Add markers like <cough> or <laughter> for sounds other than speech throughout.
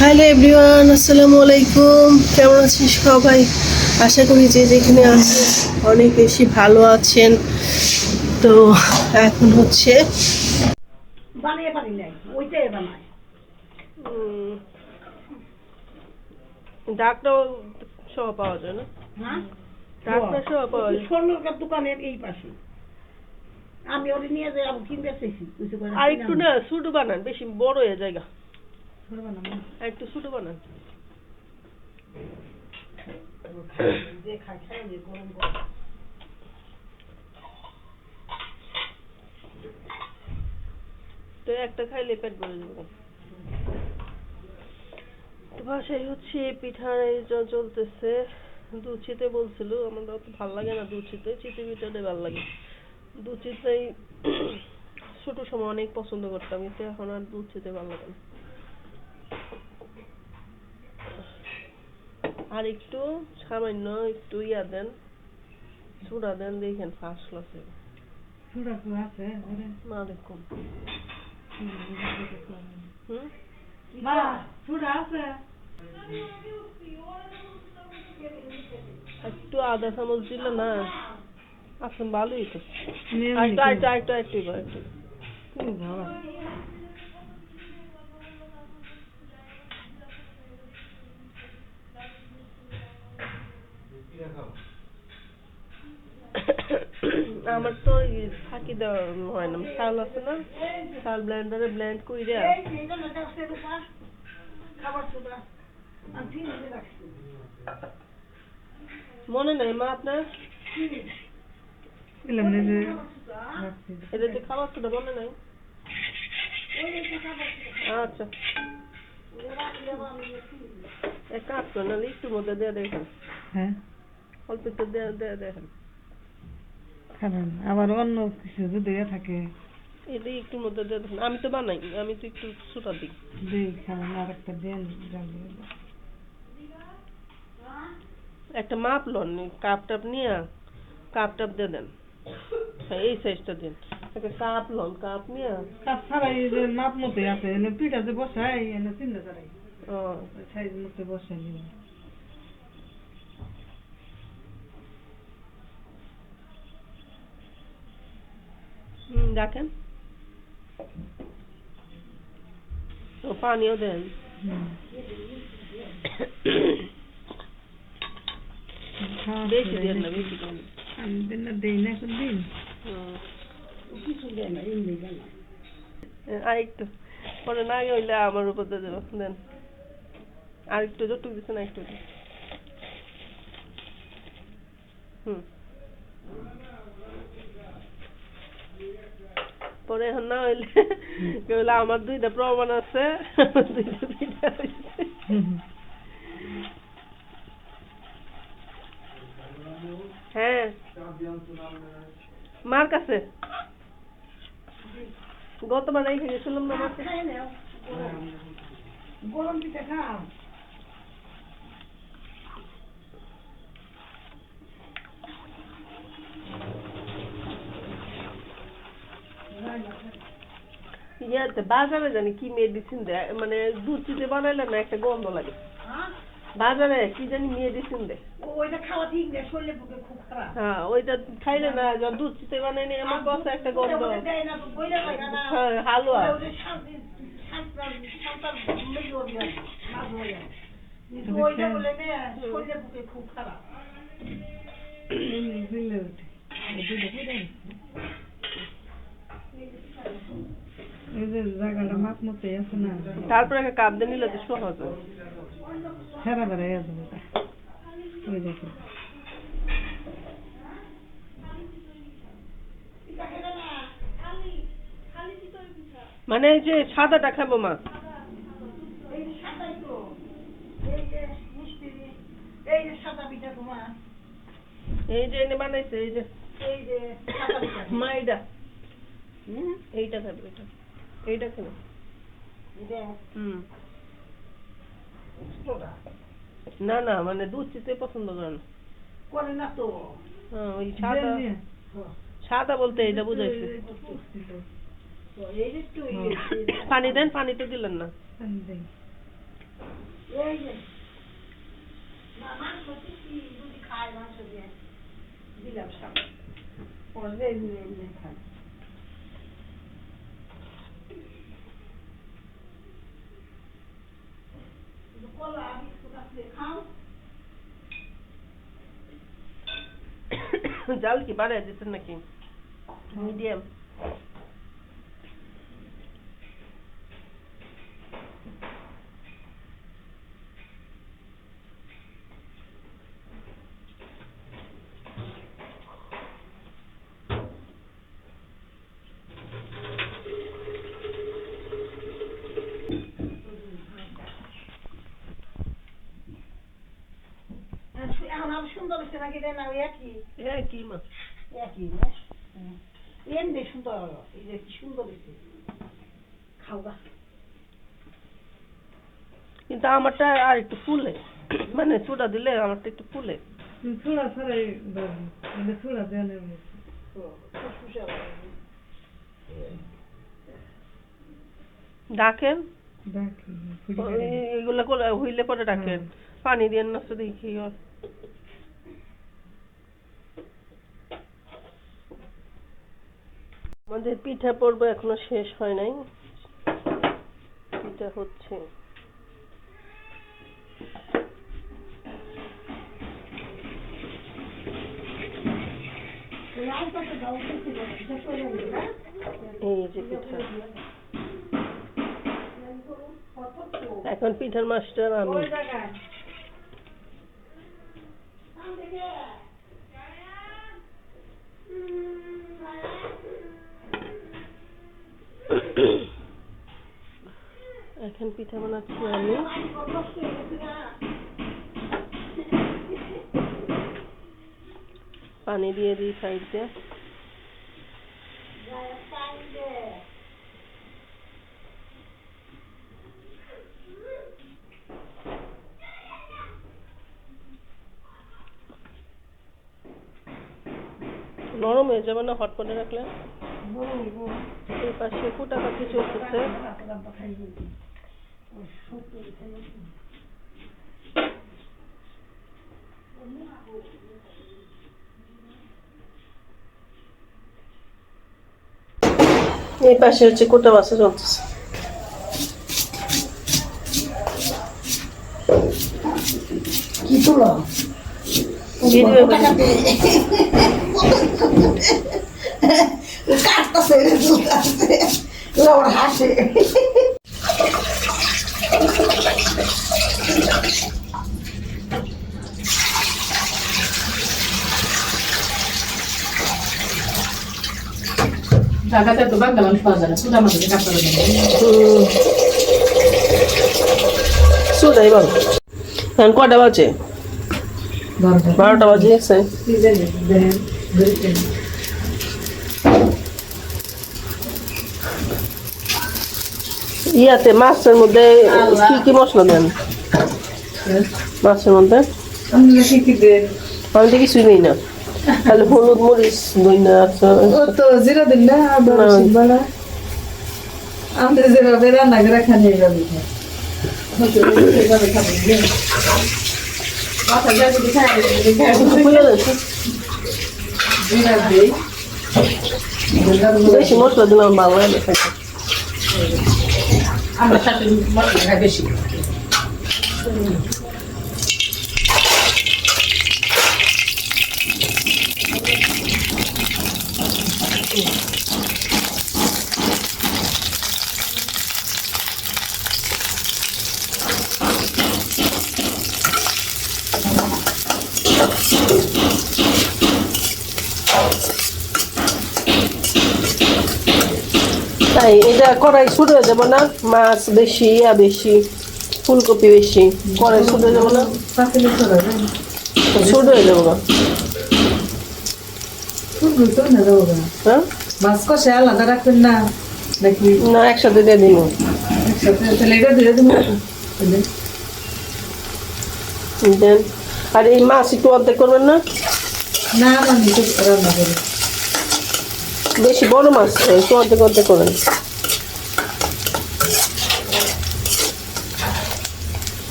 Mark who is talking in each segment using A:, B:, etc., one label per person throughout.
A: Hello everyone আসসালামু আলাইকুম। কেমন আছেন সবাই? আশা করি যে যেখানে আছেন অনেক বেশি ভালো আছেন। তো এখন হচ্ছে
B: বানিয়ে পারি নাই বানায়
A: ডাকটাও সহ পাওয়া যায় না?
B: হ্যাঁ?
A: সহ পাওয়া যায়।
B: স্বর্ণকার দোকানের এই পাশে। আমি ওরে নিয়ে যাই আবার কিনতে চাইছি কিছু করে
A: আর একটু না ছোট বানান বেশি বড় হয়ে জায়গা একটু ছোট বানান। তো একটা খাইলে পেট ভরে যাবে। বাসায় হচ্ছে পিঠার আয়োজন চলতেছে। দুধ চিতে বলছিল, আমার অত ভালো লাগে না দুধ চিতে পিঠাটাই ভালো লাগে। দুধ চিতেই ছোট সময় অনেক পছন্দ করতাম, কিন্তু এখন আর দুধ চিতে ভালো লাগে না। আর একটু সামান্য একটু ইয়া দেন চূড়া দেন দেখেন ফার্স্ট ক্লাসে
B: তো আছে মা আছে।
A: একটু আদা চামচ দিলে না আসলে ভালোই তো আরেকটু আরেকটু আরেকটু এবার একটু আমার তো ফাঁকি দেওয়া হয় না চাল আছে না চাল ব্লেন্ডারে ব্লেন্ড
B: রাখছি
A: মনে নাই মা আপনার এটা যে খাবার ছিল মনে নাই আচ্ছা এক কাজ করেন একটু মধ্যে দিয়ে দেখেন
C: হ্যাঁ
A: অল্প একটু দেখেন
C: খাবেন। আবার অন্য কিছু যদি থাকে?
A: এটা একটু মধ্যে দেখেন আমি তো বানাই আমি তো একটু দিই।
C: দিই খাবেন। আর একটা দেন।
A: একটা মাপ লন কাপ টাপ নিয়ে কাপ টাপ দিয়ে দেন। হ্যাঁ এই সাইজটা দিন। একটা কাপ লন কাপ নিয়ে।
C: ছাড়াই যে মাপ মতো আছে এনে পিঠা যে বসাই এনে চিন্তা ছাড়াই।
A: ও।
C: সাইজ মতো বসাই নিব
A: হুম দেখেন ও পানিও দেন বেশি দেন না বেশি দেন না।
C: আমি দিন না দিই না এখন দিন
A: হুম।
B: কিছু দেয় না এমনি দেয় না
A: আর একটু পরে না হইলে আমার উপর দিয়ে দেবো দেন আর একটু যতটুকু দিচ্ছে না একটু দিন। হুম পরে এখন না হইলে <laughs> কেউ বলে আমার দুইটা প্রমাণ আছে দুইটা হইছে। হ্যাঁ মার কাছে গতবার এই থেকে শুনলাম না মার কাছে।
B: গরম। গরম পিঠা খাও
A: ইয়াতে বাজারে জানি কি মেডিসিন দেয় মানে দুধ চিতে বানাইলে না একটা গন্ধ লাগে
B: হ্যাঁ
A: বাজারে কি জানি মেডিসিন দেয়
B: ও- ওইটা খাওয়া ঠিক না শরীরের পক্ষে খুব খারাপ
A: হ্যাঁ ওইটা খাইলে না যখন দুধ চিতে বানাইনি আমার কাছে একটা গন্ধ
B: না না
A: হ্যাঁ হালুয়া
B: হয়ে ওইটা বলে নে খুব খারাপ
C: জায়গাটা মাপ মতো আছে না।
A: তারপরে একটা কাপ দিয়ে নিলে তো সহজ হয়
C: বেড়াই আছে ওই দেখো
A: মানে এই যে সাদাটা খাব মা।
B: এই সাদাই তো এই যে মিষ্টি এই যে সাদা পিঠা তোমার
A: এই যে এনে বানাইছে এই যে।
B: এই যে সাদা পিঠা।
A: এইটা এইটা খাবে এটা। এইটা
B: সোডা
A: না না মানে দুধ চিতে পছন্দ করে না
B: করে না তো।
A: হ্যাঁ ওই সাদা সাদা বলতে এটা বুঝাইছে।
B: তো এই যে একটু এই যে-
A: পানি দেন পানি তো দিলেন না।
B: দিলাম সামনে
D: পরে এমনি এমনি খায়
B: কলা বিস্কুট আছে খাও
E: জাল কি বাড়াই দিতেন নাকি মিডিয়াম
B: এখন আর একই একই এমনি সুন্দর এই যে কি সুন্দর খাওয়া
E: কিন্তু আমারটা আর একটু ফুলে মানে চুটা দিলে আমারটা একটু ফুলে
D: ছাড়াই মানে
E: ডাকেন এগুলা করে হইলে পরে ডাকেন পানি দিয়ে নষ্ট দেখি আমাদের পিঠা পর্ব এখনও শেষ হয় নাই। পিঠা হচ্ছে। এই যে পিঠা। এখন পিঠার মাস্টার আমি। পিঠা বানাচ্ছি আমি। পানি দিয়ে দিই সাইড। দিয়ে নরম হয়ে যাবে না? হট করে রাখলে? এই পাশে কুটাকাটি চলতেছে। এই পাশে হচ্ছে কোটা বাসা চলতেছে।
B: কি তুলো?
E: ভিডিও
B: কাটতেছে রে তুলতেছে ওর হাসে।
F: ঢাকাতে তো বাংলা মানুষ পাওয়া যায় না সুদা মানুষের কাজ
E: সুদাই বল এখন কটা বাজে? বারোটা। বাজে ইয়াতে মাছের মধ্যে কি কি মশলা দেন? মাছের মধ্যে? আমি তো কিছুই নেই না। তাহলে হলুদ মরিচ দই না
D: তো জিরা দিল না আমাদের যেভাবে রান্না করে খানি এইভাবে
E: বেশি মশলা দিলে আমার ভালো লাগে।
F: আমরা সাথে মশলা বেশি।
E: তাই এটা কড়াই হয়ে যাব না? মাছ বেশি, ইয়া বেশি, ফুলকপি বেশি, কড়াই হয়ে যাব না? শুরু হয়ে যাব না।
D: মাছ কষে আলাদা না
E: আর এই মাছ একটু অর্ধেক করবেন না?
D: না রান্না
E: বেশি বড় মাছ তো, একটু অর্ধেক অর্ধেক করেন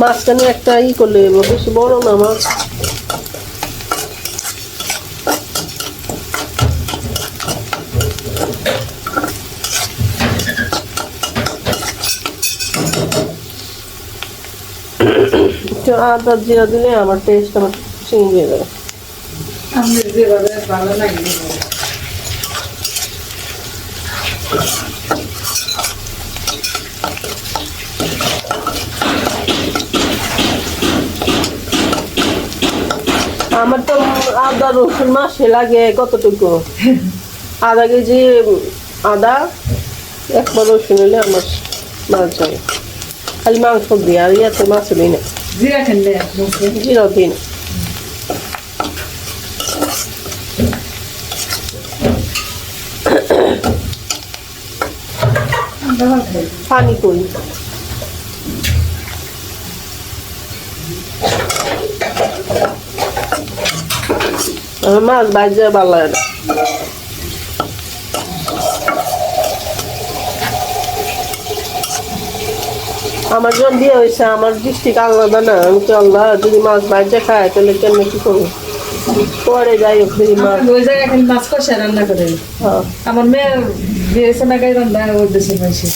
E: মাঝখানে একটা ই করলে বেশি বড় না মাছ। আদা জিরা দিলে আমার টেস্ট আমার চেঞ্জ হয়ে যাবে।
C: আমি যেভাবে ভালো লাগে
E: আমার তো আদা রসুন মাসে লাগে কতটুকু? আধা কেজি আদা একবার রসুন হলে আমার মাছ যাবে খালি মাংস দিই আর ইয়াতে মাছ দিই না।
C: জিরা
E: দিই না। পানি করি। মাছ বাজে ভালো লাগে না। আমার যখন বিয়ে হয়েছে আমার ডিস্ট্রিক্ট আলাদা না। আমি তো আল্লাহ যদি মাছ বাজে খায় তাহলে কেন কি করব? পরে যাই হোক যদি মাছ
C: ওই জায়গায় খালি মাছ কষা রান্না করে।
E: হ্যাঁ।
C: আমার মেয়ে বিয়ে সোনা গাই রান্না ওর দেশে পাইছে।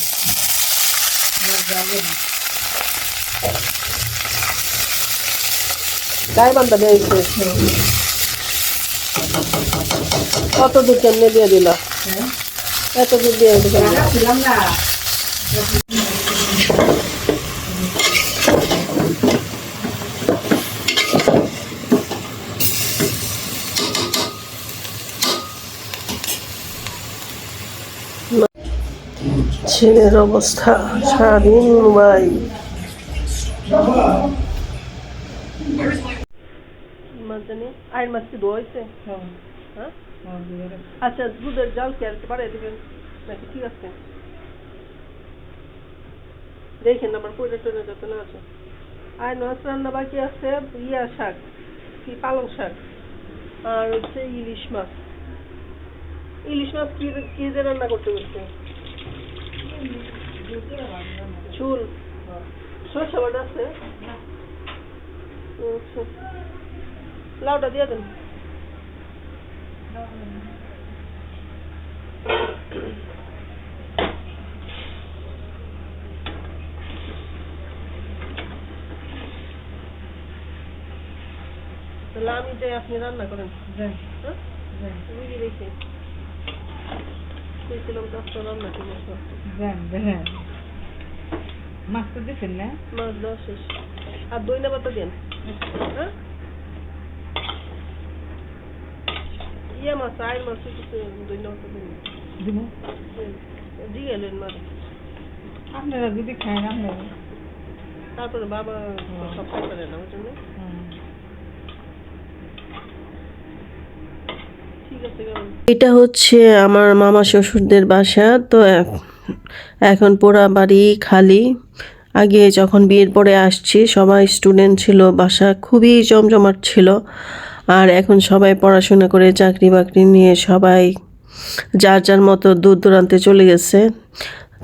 E: গায়ে বান্ধা দিয়েছে কত দূর কেমনে দিয়ে দিল? এত দিয়ে ছেলের অবস্থা সারাদিন মোবাইল। আইন মাছ কি
C: হ্যাঁ
E: হ্যাঁ
C: হ্যাঁ দিয়ে রাখ।
E: আচ্ছা দুধের জল কি আর একটু বাড়িয়ে দেবেন নাকি ঠিক আছে দেখেন আমার পয়লা টয়লা যাতে না আছে আর মাছ রান্না বাকি আছে ইয়া শাক কি পালং শাক আর হচ্ছে ইলিশ মাছ ইলিশ মাছ কি কি যে রান্না করতে বলছে চুল সরষে বাটা আছে আচ্ছা লাউটা দিয়ে দেন তাহলে আমি যাই আপনি রান্না করেন বুঝি কইছিলাম রান্না
C: যাই। মাছ তো দিচ্ছেন না
E: মাছ শেষ আর দই না পাতা দেন হ্যাঁ ইয়ে মাছ কিছু দই না পাতা দিন
C: দিব
E: দিয়ে এলেন মারে
C: আপনারা যদি খান আপনারা
E: তারপরে বাবা সব খাই পারে না ওই জন্য
A: এটা হচ্ছে আমার মামা শ্বশুরদের বাসা তো এখন পুরা বাড়ি খালি। আগে যখন বিয়ের পরে আসছি সবাই স্টুডেন্ট ছিল বাসা খুবই জমজমাট ছিল। আর এখন সবাই পড়াশোনা করে চাকরি বাকরি নিয়ে সবাই যার যার মতো দূর দূরান্তে চলে গেছে।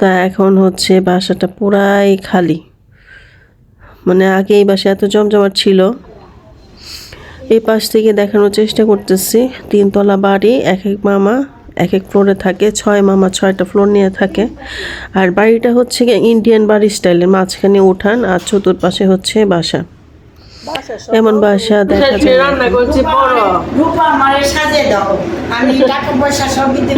A: তা এখন হচ্ছে বাসাটা পুরাই খালি। মানে আগে এই বাসা এত জমজমাট ছিল। এই পাশ থেকে দেখানোর চেষ্টা করতেছি। তিনতলা বাড়ি এক এক মামা এক এক ফ্লোরে থাকে, ছয় মামা ছয়টা ফ্লোর নিয়ে থাকে। আর বাড়িটা হচ্ছে ইন্ডিয়ান বাড়ি স্টাইলের মাঝখানে উঠান আর চতুর্পাশে হচ্ছে বাসা। এমন বাসা দেখা যায়। না।
E: রান্না করছি বড়।
G: রূপা আমারে সাজে দাও। আমি <laughs> টাকা পয়সা সব দিতে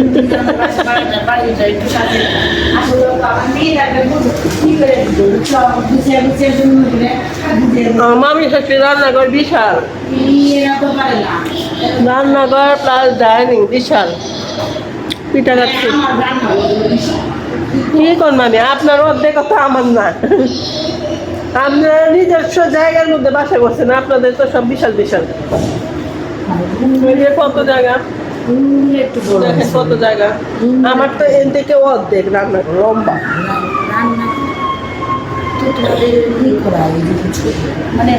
E: মামি শাশুড়ি রান্নাঘর বিশাল। রান্নাঘর প্লাস ডাইনিং বিশাল। পিঠা কাটছি
G: আমার রান্না
E: কি কোন মামি? আপনার অর্ধেক কথা আমার না। আপনারা নিজস্ব জায়গার মধ্যে বাসা করছেন আপনাদের তো সব বিশাল বিশাল। কত জায়গা। কত জায়গা। আমার তো থেকে অর্ধেক লম্বা।
G: রান্না হয় মানে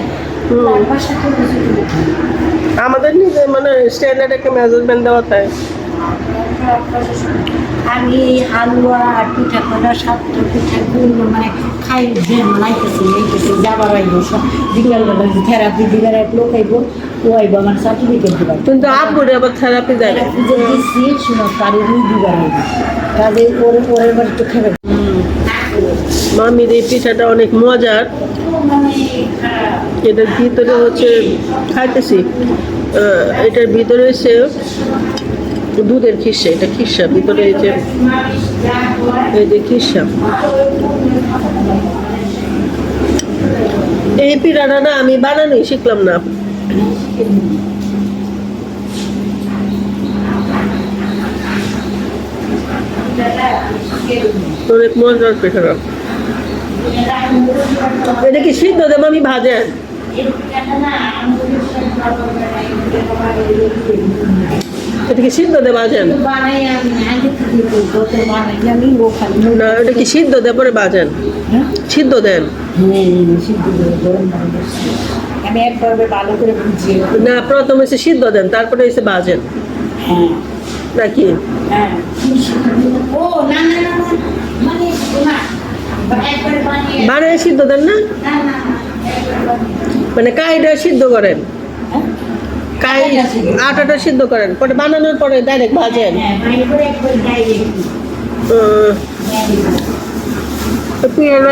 E: আমাদের নিজে মানে স্ট্যান্ডার্ড একটা মেজারমেন্ট দেওয়া থাকে।
G: আমি এই হালুয়া আর পিঠা সাতটা পিঠা গুলো মানে খাই যে বানাইতেছি এইতেছি যাবার আইব থেরাপি দিবার এক লোক আইব ও আইব আমার সার্টিফিকেট দিবার।
E: কিন্তু আব্বুরে আবার থেরাপি দেয়
G: যে দিচ্ছি শুনো তারই রুই দিবার আইব। কাজে ওরে বাড়ি তো খেবে
E: মামির এই পিঠাটা অনেক মজার। এটার ভিতরে হচ্ছে খাইতেছি। এটার ভিতরে হচ্ছে দুধের খিসা, এটা খিসা, ভিতরে এই যে এই যে খিসা। এই পিঠাটা না আমি বানানোই শিখলাম না। মজার এটা কি দেব আমি ভাজেন এটা কি সিদ্ধ
G: ও খালি
E: না এটা কি সিদ্ধ দেব পরে ভাজেন
G: হ্যাঁ?
E: সিদ্ধ দেন।
G: হ্যাঁ বুঝিয়ে
E: না প্রথমে হচ্ছে সিদ্ধ দেন তারপরে এসে
G: হ্যাঁ।
E: নাকি?
G: হ্যাঁ। মানে বানায়
E: সিদ্ধ দেন না? মানে কাইটা সিদ্ধ করেন?
G: হ্যাঁ?
E: কাই
G: আটাটা সিদ্ধ।
E: করেন পরে বানানোর পরে ডাইরেক্ট ভাজেন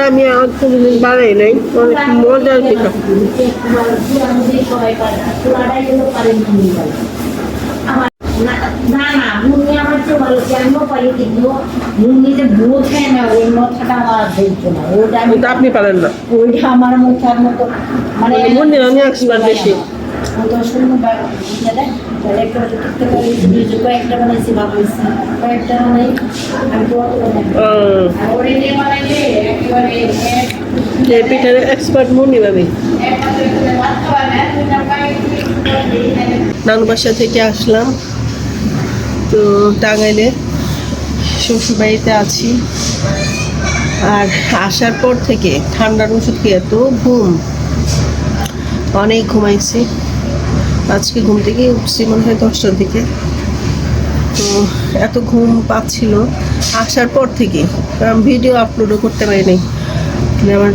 E: আমি আর কোনোদিন বানাই নাই অনেক মজার পিঠা
G: না না না মুন্নি আমার চেয়ে ভালো কেন পারি কিন্তু মুন্নি যে না ওই মাথাটা আমার ধরতো না ওটা
E: আপনি পারেন না
G: ওইটা আমার মতো মানে
E: মানে মুন্নি আমি বেশি।
G: ও তো শূন্য তাহলে একটা করতে পারি। কয়েকটা বানাইছি ভাবছি কয়েকটা বানাই আমি বানাই না।
E: আহ,
G: আর ওরে দিয়ে বানাইলে একেবারে এক
E: এই পিঠার এক্সপার্ট মুন্নি ভাবি?
G: এক হাতে করে ভাত খাওয়া না দুইটা পায়ে করে দিই
E: নানু বাসা থেকে আসলাম। তো টাঙ্গাইলে শ্বশুরবাড়িতে আছি। আর আসার পর থেকে ঠান্ডার ওষুধ খেয়ে এত ঘুম। অনেক ঘুমাইছি। আজকে ঘুম থেকে উঠছি মনে হয় দশটার দিকে। তো এত ঘুম পাচ্ছিল। আসার পর থেকে। কারণ ভিডিও আপলোডও করতে পারিনি। মানে আমার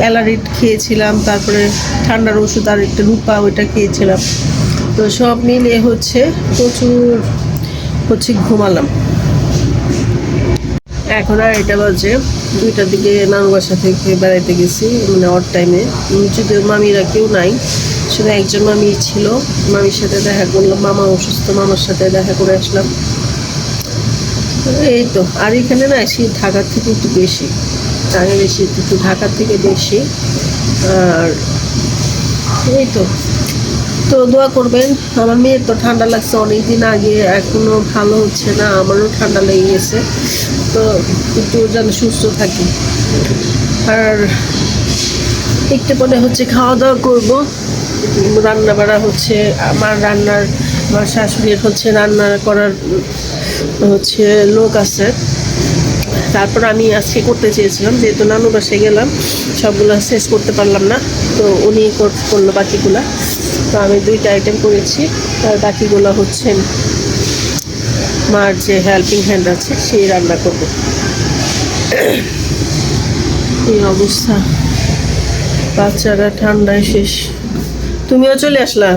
E: অ্যালারিট খেয়েছিলাম, তারপরে ঠান্ডার ওষুধ আর একটা রূপা ওইটা খেয়েছিলাম। তো সব মিলিয়ে হচ্ছে প্রচুর, হচ্ছে ঘুমালাম। এখন আর এটা বাজে দুইটার দিকে নানু বাসা থেকে বেড়াইতে গেছি মানে অর টাইমে যদিও মামিরা কেউ নাই, শুধু একজন মামি ছিল। মামির সাথে দেখা করলাম, মামা অসুস্থ, মামার সাথে দেখা করে আসলাম। এই তো, আর এখানে না শীত ঢাকার থেকে একটু বেশি। টাঙ্গাইলের বেশি, একটু ঢাকার থেকে বেশি। আর এই তো। তো দোয়া করবেন, আমার মেয়ের তো ঠান্ডা লাগছে অনেক দিন আগে, এখনও ভালো হচ্ছে না, আমারও ঠান্ডা লেগে গেছে। তো একটু যেন সুস্থ থাকি। আর একটু পরে হচ্ছে খাওয়া দাওয়া করব। রান্না বাড়া হচ্ছে, আমার রান্নার, আমার শাশুড়ির হচ্ছে রান্না করার হচ্ছে লোক আছে। তারপর আমি আজকে করতে চেয়েছিলাম, যেহেতু নানু বাসে গেলাম, সবগুলো শেষ করতে পারলাম না, তো উনি কর- করল বাকিগুলা। তো আমি দুইটা আইটেম করেছি, আর বাকিগুলো হচ্ছে মার যে হেল্পিং হ্যান্ড আছে সেই রান্না করব। এই অবস্থা। বাচ্চারা ঠান্ডায় শেষ। তুমিও চলে আসলা?